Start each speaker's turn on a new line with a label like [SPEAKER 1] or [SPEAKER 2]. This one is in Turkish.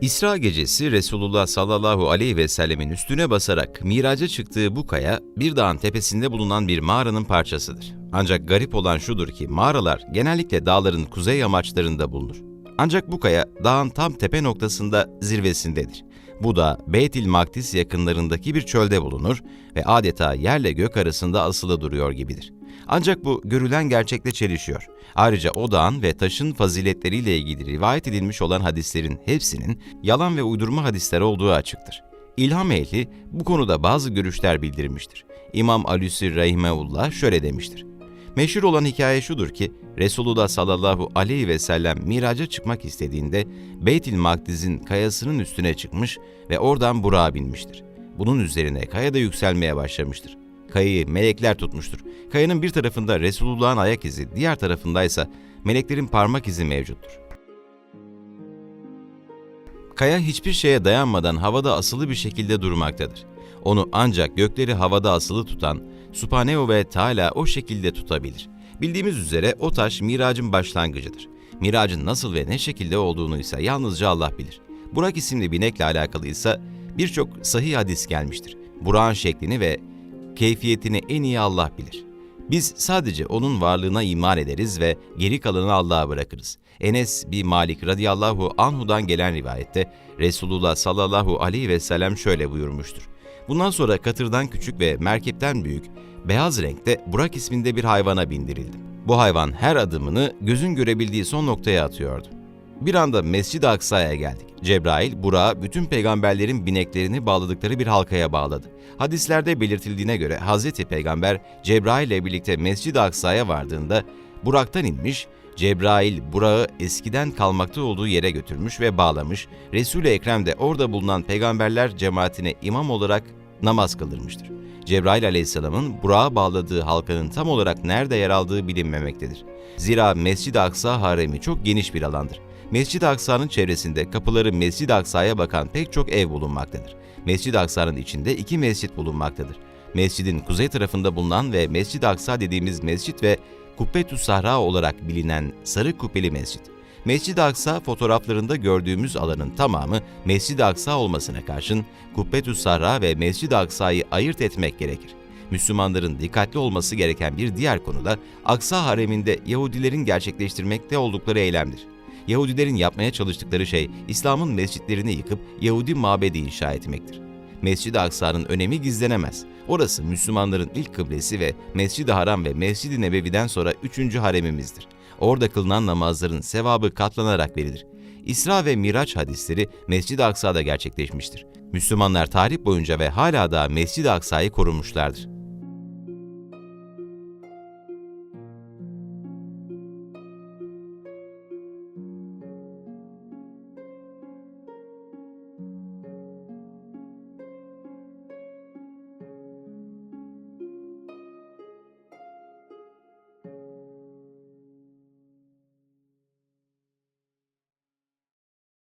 [SPEAKER 1] İsra gecesi Resulullah sallallahu aleyhi ve sellemin üstüne basarak miraca çıktığı bu kaya bir dağın tepesinde bulunan bir mağaranın parçasıdır. Ancak garip olan şudur ki mağaralar genellikle dağların kuzey yamaçlarında bulunur. Ancak bu kaya dağın tam tepe noktasında zirvesindedir. Bu da Beytil Makdis yakınlarındaki bir çölde bulunur ve adeta yerle gök arasında asılı duruyor gibidir. Ancak bu görülen gerçekle çelişiyor. Ayrıca o dağın ve taşın faziletleriyle ilgili rivayet edilmiş olan hadislerin hepsinin yalan ve uydurma hadisler olduğu açıktır. İlham ehli bu konuda bazı görüşler bildirmiştir. İmam Alusi Rahimeullah şöyle demiştir. Meşhur olan hikaye şudur ki, Resulullah sallallahu aleyhi ve sellem miraca çıkmak istediğinde Beytil Makdiz'in kayasının üstüne çıkmış ve oradan Burak'a binmiştir. Bunun üzerine kaya da yükselmeye başlamıştır. Kayayı melekler tutmuştur. Kayanın bir tarafında Resulullah'ın ayak izi, diğer tarafındaysa meleklerin parmak izi mevcuttur. Kaya hiçbir şeye dayanmadan havada asılı bir şekilde durmaktadır. Onu ancak gökleri havada asılı tutan Subhanehu ve Teala o şekilde tutabilir. Bildiğimiz üzere o taş miracın başlangıcıdır. Miracın nasıl ve ne şekilde olduğunu ise yalnızca Allah bilir. Burak isimli binekle alakalı ise birçok sahih hadis gelmiştir. Burak'ın şeklini ve keyfiyetini en iyi Allah bilir. Biz sadece onun varlığına iman ederiz ve geri kalanı Allah'a bırakırız. Enes bir Malik radıyallahu anhudan gelen rivayette Resulullah sallallahu aleyhi ve sellem şöyle buyurmuştur. Bundan sonra katırdan küçük ve merkepten büyük, beyaz renkte Burak isminde bir hayvana bindirildim. Bu hayvan her adımını gözün görebildiği son noktaya atıyordu. Bir anda Mescid-i Aksa'ya geldik. Cebrail, Burak'ı bütün peygamberlerin bineklerini bağladıkları bir halkaya bağladı. Hadislerde belirtildiğine göre Hz. Peygamber Cebrail ile birlikte Mescid-i Aksa'ya vardığında Burak'tan inmiş, Cebrail Burak'ı eskiden kalmakta olduğu yere götürmüş ve bağlamış, Resul-i Ekrem de orada bulunan peygamberler cemaatine imam olarak namaz kıldırmıştır. Cebrail aleyhisselamın Burak'a bağladığı halkanın tam olarak nerede yer aldığı bilinmemektedir. Zira Mescid-i Aksa haremi çok geniş bir alandır. Mescid-i Aksa'nın çevresinde kapıları Mescid-i Aksa'ya bakan pek çok ev bulunmaktadır. Mescid-i Aksa'nın içinde iki mescit bulunmaktadır. Mescidin kuzey tarafında bulunan ve Mescid-i Aksa dediğimiz mescit ve Kubbetü Sahra olarak bilinen Sarı Kubbeli Mescit. Mescid-i Aksa fotoğraflarında gördüğümüz alanın tamamı Mescid-i Aksa olmasına karşın Kubbetü Sahra ve Mescid-i Aksa'yı ayırt etmek gerekir. Müslümanların dikkatli olması gereken bir diğer konu da Aksa hareminde Yahudilerin gerçekleştirmekte oldukları eylemdir. Yahudilerin yapmaya çalıştıkları şey İslam'ın mescitlerini yıkıp Yahudi mabedi inşa etmektir. Mescid-i Aksa'nın önemi gizlenemez. Orası Müslümanların ilk kıblesi ve Mescid-i Haram ve Mescid-i Nebevi'den sonra üçüncü haremimizdir. Orada kılınan namazların sevabı katlanarak verilir. İsra ve Miraç hadisleri Mescid-i Aksa'da gerçekleşmiştir. Müslümanlar tarih boyunca ve hala da Mescid-i Aksa'yı korumuşlardır.